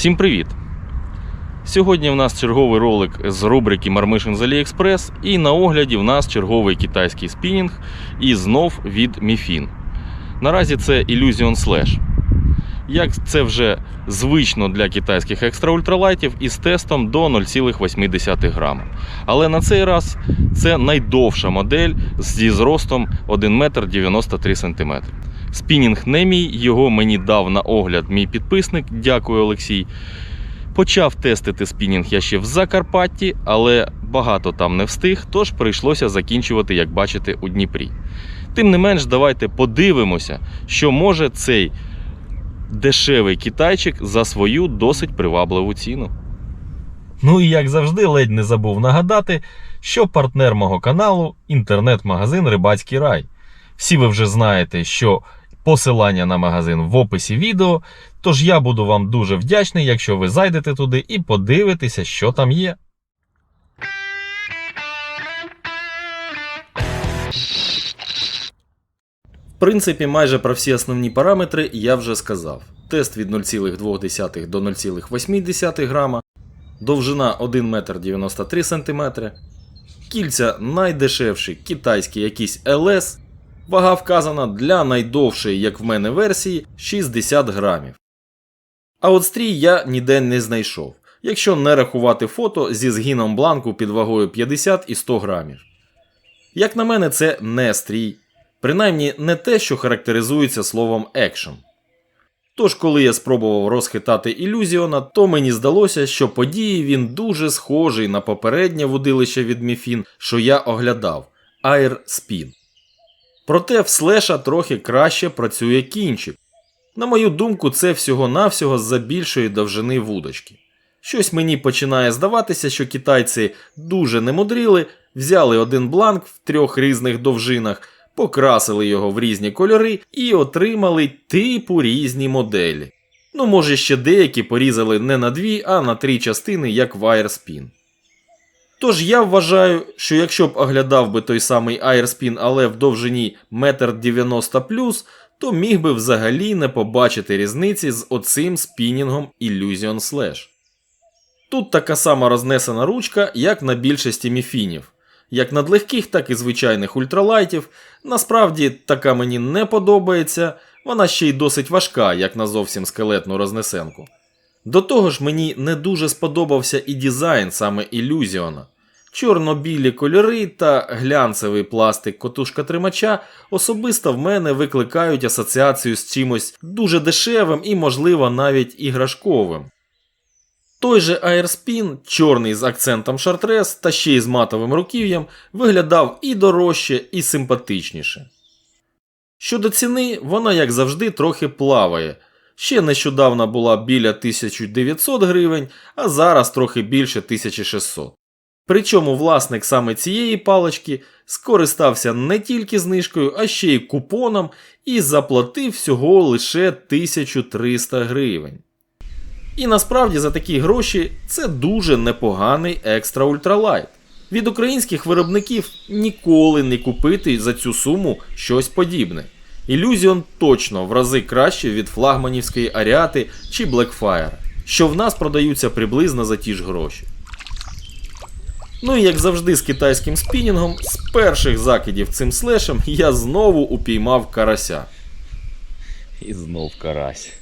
Всім привіт! Сьогодні в нас черговий ролик з рубрики Мармишин з AliExpress і на огляді в нас черговий китайський спінінг і знов від Міфін. Наразі це Illusion Slash. Як це вже звично для китайських екстра ультралайтів із тестом до 0,8 грама. Але на цей раз це найдовша модель зі зростом 1 метр 93 см. Спінінг не мій, його мені дав на огляд мій підписник. Дякую, Олексій. Почав тестити спінінг я ще в Закарпатті, але багато там не встиг, тож прийшлося закінчувати, як бачите, у Дніпрі. Тим не менш, давайте подивимося, що може цей дешевий китайчик за свою досить привабливу ціну. Ну і як завжди, ледь не забув нагадати, що партнер мого каналу інтернет-магазин Рибацький рай. Всі ви вже знаєте, що посилання на магазин в описі відео. Тож я буду вам дуже вдячний, якщо ви зайдете туди і подивитеся, що там є. В принципі, майже про всі основні параметри я вже сказав. Тест від 0,2 до 0,8 грама, довжина 1 метр 93 см, кільця найдешевші китайські якісь LS, вага вказана для найдовшої, як в мене, версії 60 грамів. А от стрій я ніде не знайшов, якщо не рахувати фото зі згином бланку під вагою 50 і 100 грамів. Як на мене, це не стрій, принаймні не те, що характеризується словом екшн. Тож, коли я спробував розхитати ілюзіона, то мені здалося, що події він дуже схожий на попереднє водилище від Міфін, що я оглядав Air Spin. Проте в слеша трохи краще працює кінчик. На мою думку, це всього-навсього з-за більшої довжини вудочки. Щось мені починає здаватися, що китайці дуже не мудріли, взяли один бланк в трьох різних довжинах, покрасили його в різні кольори і отримали типу різні моделі. Ну, може, ще деякі порізали не на дві, а на три частини, як Wirespin. Тож я вважаю, що якщо б оглядав би той самий Airspin, але в довжині 1,90 м, то міг би взагалі не побачити різниці з оцим спінінгом Illusion Slash. Тут така сама рознесена ручка, як на більшості міфінів. Як надлегких, так і звичайних ультралайтів. Насправді така мені не подобається, вона ще й досить важка, як на зовсім скелетну рознесенку. До того ж, мені не дуже сподобався і дизайн саме ілюзіона. Чорно-білі кольори та глянцевий пластик котушка тримача особисто в мене викликають асоціацію з чимось дуже дешевим і, можливо, навіть іграшковим. Той же Airspin, чорний з акцентом шартрес та ще й з матовим руків'ям, виглядав і дорожче, і симпатичніше. Щодо ціни, вона, як завжди, трохи плаває. Ще нещодавно була біля 1900 гривень, а зараз трохи більше 1600. Причому власник саме цієї палички скористався не тільки знижкою, а ще й купоном і заплатив всього лише 1300 гривень. І насправді за такі гроші це дуже непоганий екстра ультралайт. Від українських виробників ніколи не купити за цю суму щось подібне. Ілюзіон точно в рази краще від флагманівської Аріати чи Blackfire, що в нас продаються приблизно за ті ж гроші. Ну і як завжди з китайським спінінгом, з перших закидів цим слешем я знову упіймав карася. І знов карась.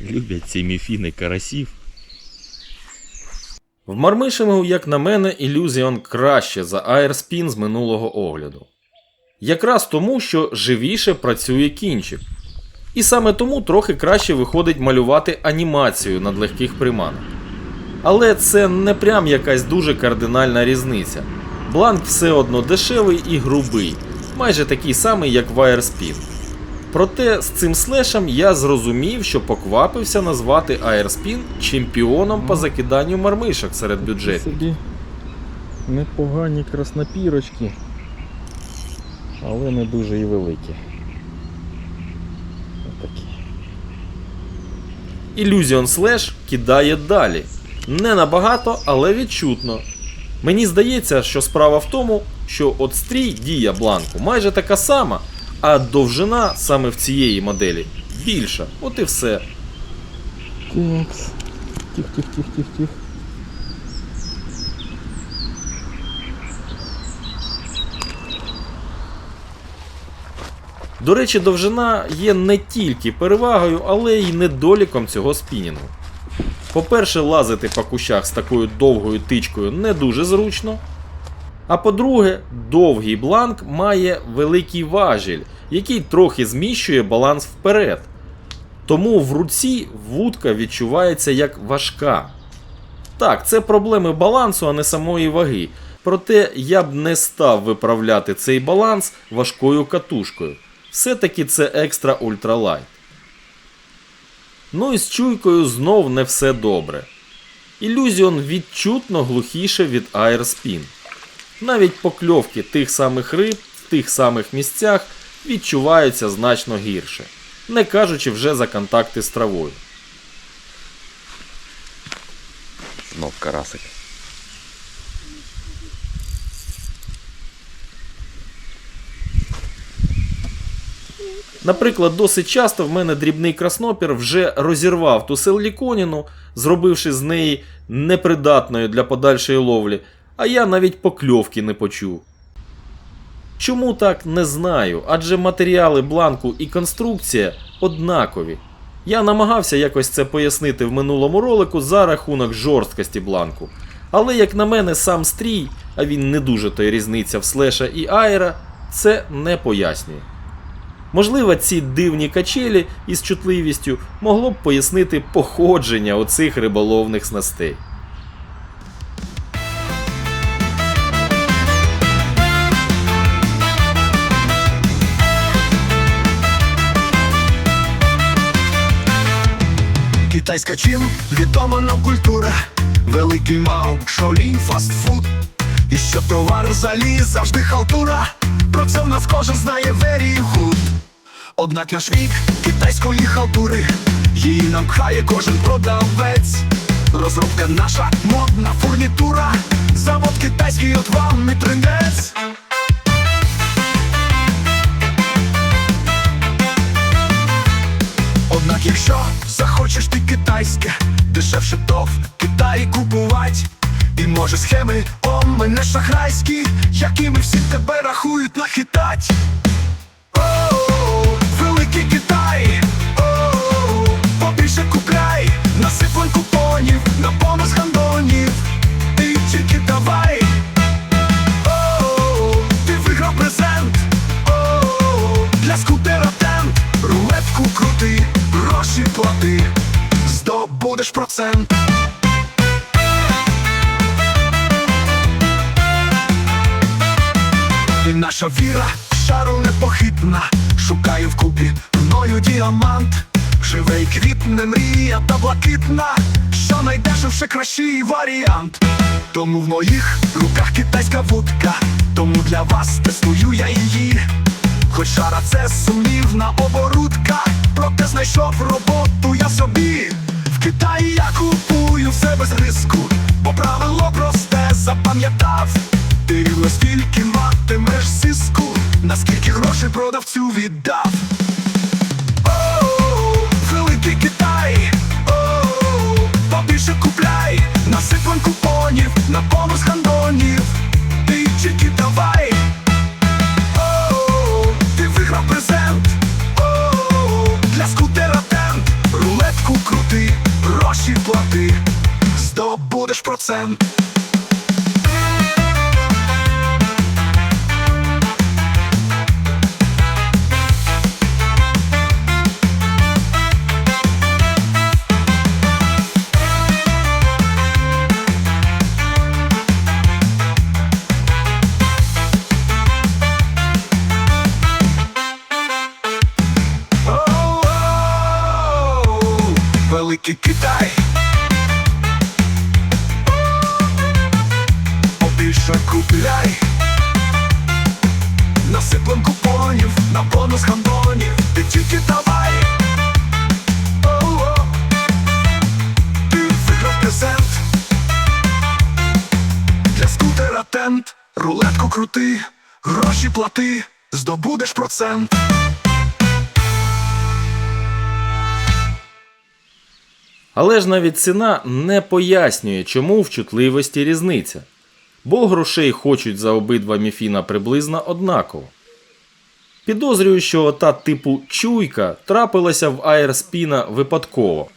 Люблять ці міфіни карасів. В Мармишингу, як на мене, ілюзіон краще за Airspin з минулого огляду. Якраз тому, що живіше працює кінчик. І саме тому трохи краще виходить малювати анімацію над легких приманок. Але це не прям якась дуже кардинальна різниця. Бланк все одно дешевий і грубий, майже такий самий, як в Airspin. Проте з цим слешем я зрозумів, що поквапився назвати Airspin чемпіоном по закиданню мармишок серед бюджетів. Собі непогані краснопірочки, але не дуже і великі. Отакі. Illusion Slash кидає далі. Не набагато, але відчутно. Мені здається, що справа в тому, що от стрій дія бланку майже така сама, а довжина саме в цієї моделі більша. От і все. Тікс. Тих, тих, тих, тих, тих. До речі, довжина є не тільки перевагою, але й недоліком цього спінінгу. По-перше, лазити по кущах з такою довгою тичкою не дуже зручно. А по-друге, довгий бланк має великий важіль, який трохи зміщує баланс вперед. Тому в руці вудка відчувається як важка. Так, це проблеми балансу, а не самої ваги. Проте я б не став виправляти цей баланс важкою катушкою. Все-таки це екстра ультралайт. Ну і з чуйкою знов не все добре. Ілюзіон відчутно глухіше від Airspin. Навіть покльовки тих самих риб в тих самих місцях відчуваються значно гірше, не кажучи вже за контакти з травою. Знов карасик. Наприклад, досить часто в мене дрібний краснопір вже розірвав ту силіконіну, зробивши з неї непридатною для подальшої ловлі, а я навіть покльовки не почув. Чому так не знаю, адже матеріали бланку і конструкція однакові. Я намагався якось це пояснити в минулому ролику за рахунок жорсткості бланку. Але як на мене, сам стрій, а він не дуже то різниця в слеша і аера, це не пояснює. Можливо, ці дивні качелі із чутливістю могло б пояснити походження оцих риболовних снастей. Китайська чим відома нам культура, великий мау, шаолінь, фастфуд. І що товар заліз завжди халтура. Про це в нас кожен знає very good Однак наш вік китайської халтури, її нам пхає кожен продавець. Розробка наша модна фурнітура, завод китайський от вам не трендець. Однак, якщо захочеш ти китайське, дешевше то в Китаї купувать. І може схеми о мене шахрайські, якими всі тебе рахують нахитать. О, великий Китай, о, побільше купляй, насиплень купонів, на бонус гандонів. Ти тільки давай. Плати, здобудеш процент. І наша віра шару непохитна, шукаю вкупі мною діамант, живе й квітне мрія та блакитна, що найдешевше кращий варіант. Тому в моїх руках китайська вудка, тому для вас тестую я її. Хоч шара це сумнівна оборудка, проте знайшов роботу я собі. В Китаї я купую все без риску, бо правило просте запам'ятав. Ти наскільки матимеш сиску, наскільки грошей продавцю віддав. Для скутера тент, рулетку крути, гроші плати, здобудеш процент. Але ж навіть ціна не пояснює, чому в чутливості різниця. Бо грошей хочуть за обидва міфіна приблизно однаково. Підозрюю, що та типу чуйка трапилася в аерспіна випадково.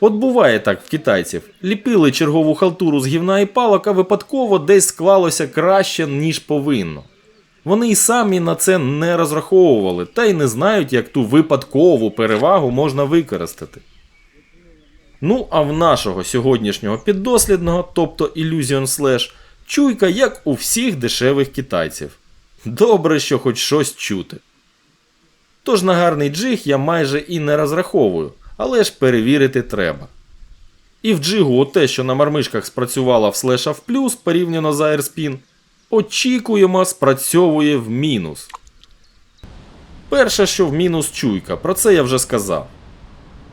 От буває так в китайців: ліпили чергову халтуру з гівна і палок, випадково десь склалося краще, ніж повинно. Вони й самі на це не розраховували, та й не знають, як ту випадкову перевагу можна використати. Ну, а в нашого сьогоднішнього піддослідного, тобто Illusion Slash, чуйка, як у всіх дешевих китайців. Добре, що хоч щось чути. Тож на гарний джиг я майже і не розраховую, але ж перевірити треба. І в джигу те, що на мармишках спрацювала в слеша в плюс порівняно з Airspin, очікуємо спрацьовує в мінус. Перше, що в мінус чуйка, про це я вже сказав.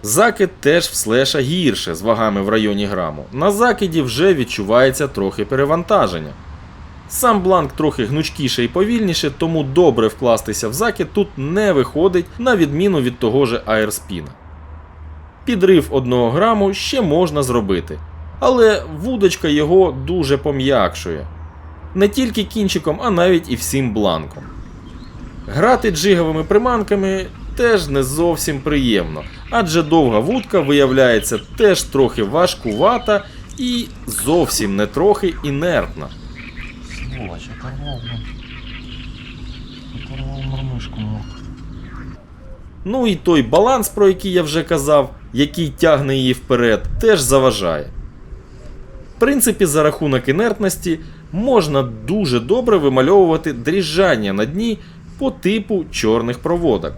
Закид теж в слеша гірше з вагами в районі граму. На закиді вже відчувається трохи перевантаження. Сам бланк трохи гнучкіше і повільніше, тому добре вкластися в закид тут не виходить, на відміну від того же аерспіна. Підрив 1 граму ще можна зробити, але вудочка його дуже пом'якшує. Не тільки кінчиком, а навіть і всім бланком. Грати джиговими приманками теж не зовсім приємно, адже довга вудка виявляється теж трохи важкувата і зовсім не трохи інертна. Сволочь. Оторвал. Ну і той баланс, про який я вже казав, який тягне її вперед, теж заважає. Принципі, за рахунок інертності можна дуже добре вимальовувати дріжджання на дні по типу чорних проводок.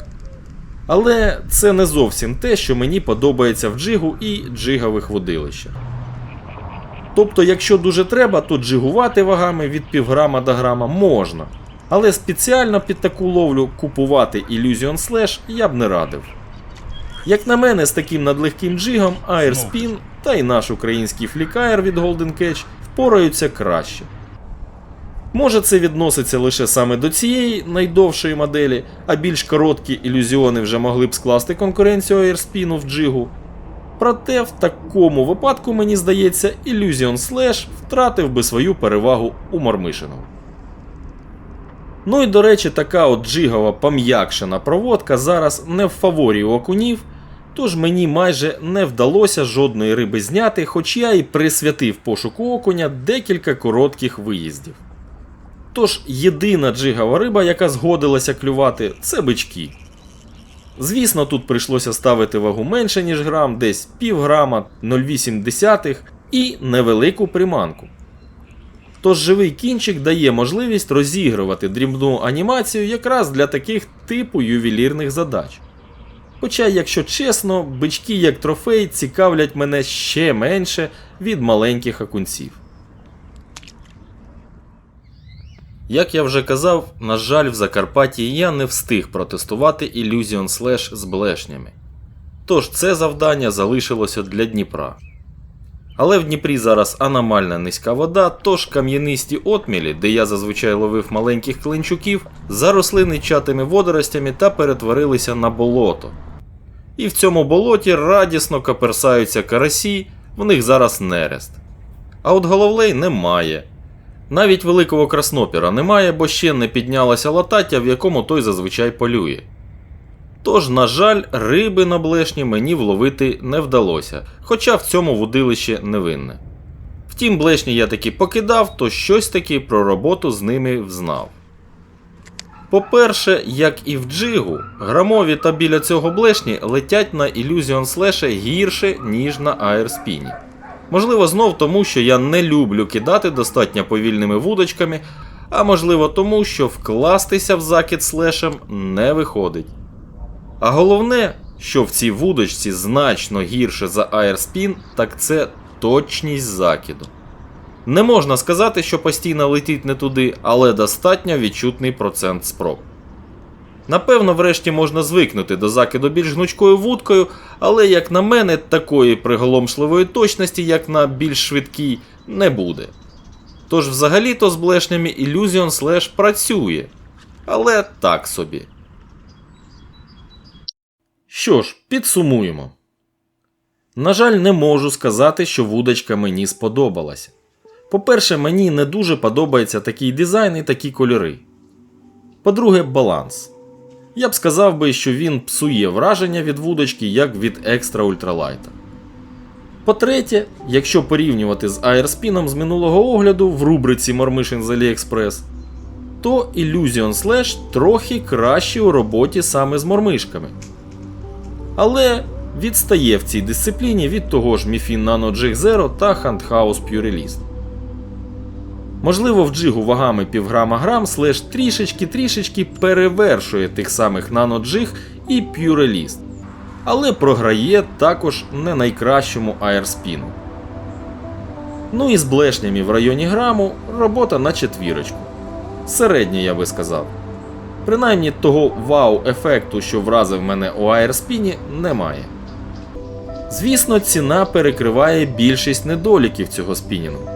Але це не зовсім те, що мені подобається в джигу і джигових водилищах. Тобто, якщо дуже треба, то джигувати вагами від півграма до грама можна. Але спеціально під таку ловлю купувати Illusion Slash я б не радив. Як на мене, з таким надлегким джигом Airspin та й наш український флікаєр від Golden Catch впораються краще. Може це відноситься лише саме до цієї найдовшої моделі, а більш короткі ілюзіони вже могли б скласти конкуренцію Airspin в джигу. Проте в такому випадку, мені здається, Illusion Slash втратив би свою перевагу у Мормишиного. Ну і до речі, така от джигова пом'якшена проводка зараз не в фаворі у окунів, тож мені майже не вдалося жодної риби зняти, хоч я і присвятив пошуку окуня декілька коротких виїздів. Тож єдина джигова риба, яка згодилася клювати, це бички. Звісно, тут прийшлося ставити вагу менше, ніж грам, десь пів грама, 0,8 і невелику приманку. Тож живий кінчик дає можливість розігрувати дрібну анімацію якраз для таких типу ювелірних задач. Хоча, якщо чесно, бички як трофей цікавлять мене ще менше від маленьких окунців. Як я вже казав, на жаль, в Закарпатті я не встиг протестувати Illusion Slash з блешнями. Тож це завдання залишилося для Дніпра. Але в Дніпрі зараз аномальна низька вода, тож кам'янисті отмілі, де я зазвичай ловив маленьких клинчуків, заросли нечатими водоростями та перетворилися на болото. І в цьому болоті радісно каперсаються карасі, в них зараз нерест. А от головлей немає. Навіть великого краснопіра немає, бо ще не піднялася латаття, в якому той зазвичай полює. Тож, на жаль, риби на блешні мені вловити не вдалося, хоча в цьому вудилище не винне. Втім, блешні я таки покидав, то щось таки про роботу з ними взнав. По-перше, як і в джигу, грамові та біля цього блешні летять на Illusion Slash гірше, ніж на аерспіні. Можливо, знов тому, що я не люблю кидати достатньо повільними вудочками, а можливо тому, що вкластися в закид слешем не виходить. А головне, що в цій вудочці значно гірше за аерспін, так це точність закиду. Не можна сказати, що постійно летить не туди, але достатньо відчутний процент спроб. Напевно, врешті можна звикнути до закиду більш гнучкою вудкою, але, як на мене, такої приголомшливої точності, як на більш швидкій, не буде. Тож взагалі-то з блешнями Illusion Slash працює. але так собі. Що ж, підсумуємо. На жаль, не можу сказати, що вудочка мені сподобалася. По-перше, мені не дуже подобається такий дизайн і такі кольори. По-друге, баланс. Я б сказав би, що він псує враження від вудочки, як від екстра ультралайта. По-третє, якщо порівнювати з аерспіном з минулого огляду в рубриці Мормишин з AliExpress, то Illusion Slash трохи краще у роботі саме з мормишками. Але відстає в цій дисципліні від того ж Mifin Nano Jig Zero та Handhouse Purelist. Можливо, в джигу вагами півграма грам слеш трішечки-трішечки перевершує тих самих Jig і Purelist, але програє також не найкращому аерспіну. Ну і з блешнями в районі граму робота на четвірочку. Середня, я би сказав. Принаймні того вау-ефекту, що вразив мене у аерспіні, немає. Звісно, ціна перекриває більшість недоліків цього спінінгу.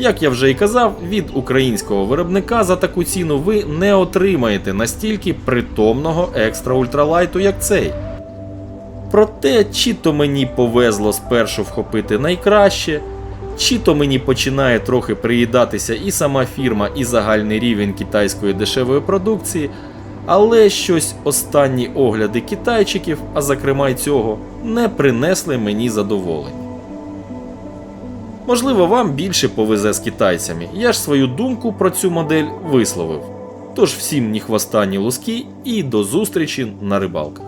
Як я вже і казав, від українського виробника за таку ціну ви не отримаєте настільки притомного екстра ультралайту, як цей. Проте, чи то мені повезло спершу вхопити найкраще, чи то мені починає трохи приїдатися і сама фірма, і загальний рівень китайської дешевої продукції, але щось останні огляди китайчиків, а зокрема й цього, не принесли мені задоволення. Можливо, вам більше повезе з китайцями. Я ж свою думку про цю модель висловив. Тож всім ні хвоста, ні луски і до зустрічі на рибалках.